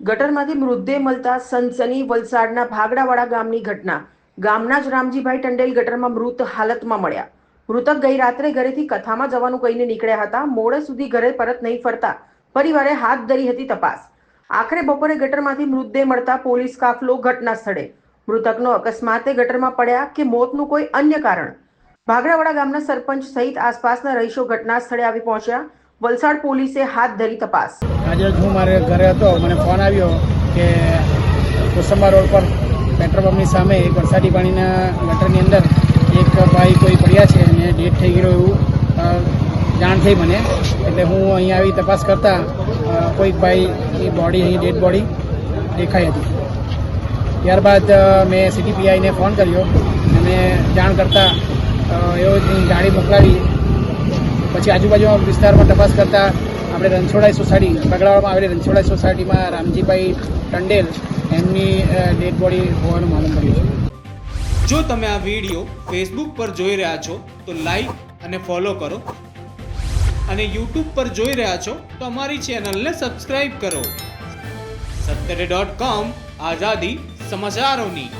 ગટરમાંથી મૃતદેહ મળતા સનસની વલસાડના ભાગડાવાડા ગામની ઘટના. ગામના જ રામજીભાઈ ટંડેલ ગટરમાં મૃત હાલતમાં મળ્યા. મૃતક ગઈ રાત્રે ઘરેથી કથામાં જવાનું કહીને નીકળ્યા હતા. મોડે સુધી ઘરે પરત નહીં ફરતા. પરિવારે હાથ ધરી હતી તપાસ. આખરે બપોરે ગટરમાંથી મૃતદેહ મળતા પોલીસ કાફલો ઘટના સ્થળે મૃતકનો અકસ્માતે ગટરમાં પડ્યા કે મોતનું કોઈ અન્ય કારણ? ભાગડાવાડા ગામના સરપંચ સહિત આસપાસના રહીશો ઘટના સ્થળે આવી પહોંચ્યા. વલસાડ પોલીસે હાથ ધરી તપાસ. આજે હું મારે ઘરે હતો, મને ફોન આવ્યો કે કોસંબા રોડ પર પેટ્રોલ પંપની સામે એક વરસાદી પાણીના ગટરની અંદર એક ભાઈ કોઈ પડ્યા છે અને ડેટ થઈ ગયો એવું જાણ થઈ મને. એટલે હું અહીં આવી તપાસ કરતાં કોઈક ભાઈની બોડી અહીં ડેડ બોડી દેખાઈ હતી. ત્યારબાદ મેં સીટીપીઆઈને ફોન કર્યો અને જાણ કરતાં એવો ગાડી મોકલાવી પછી આજુબાજુ વિસ્તારમાં તપાસ કરતાં આપણે રણછોડાઈ સોસાયટી બગડાવામાં આવેલી રણછોડાઈ સોસાયટીમાં રામજીભાઈ ટંડેલ એમની ડેડ બોડી હોવાનું માલુમ પડ્યું છે. જો તમે આ વીડિયો ફેસબુક પર જોઈ રહ્યા છો, તો લાઈક અને ફોલો કરો. અને યુટ્યુબ પર જોઈ રહ્યા છો, તો અમારી ચેનલને સબસ્ક્રાઈબ કરો. સત્તરે ડોટ કોમ આઝાદી સમાચારોની.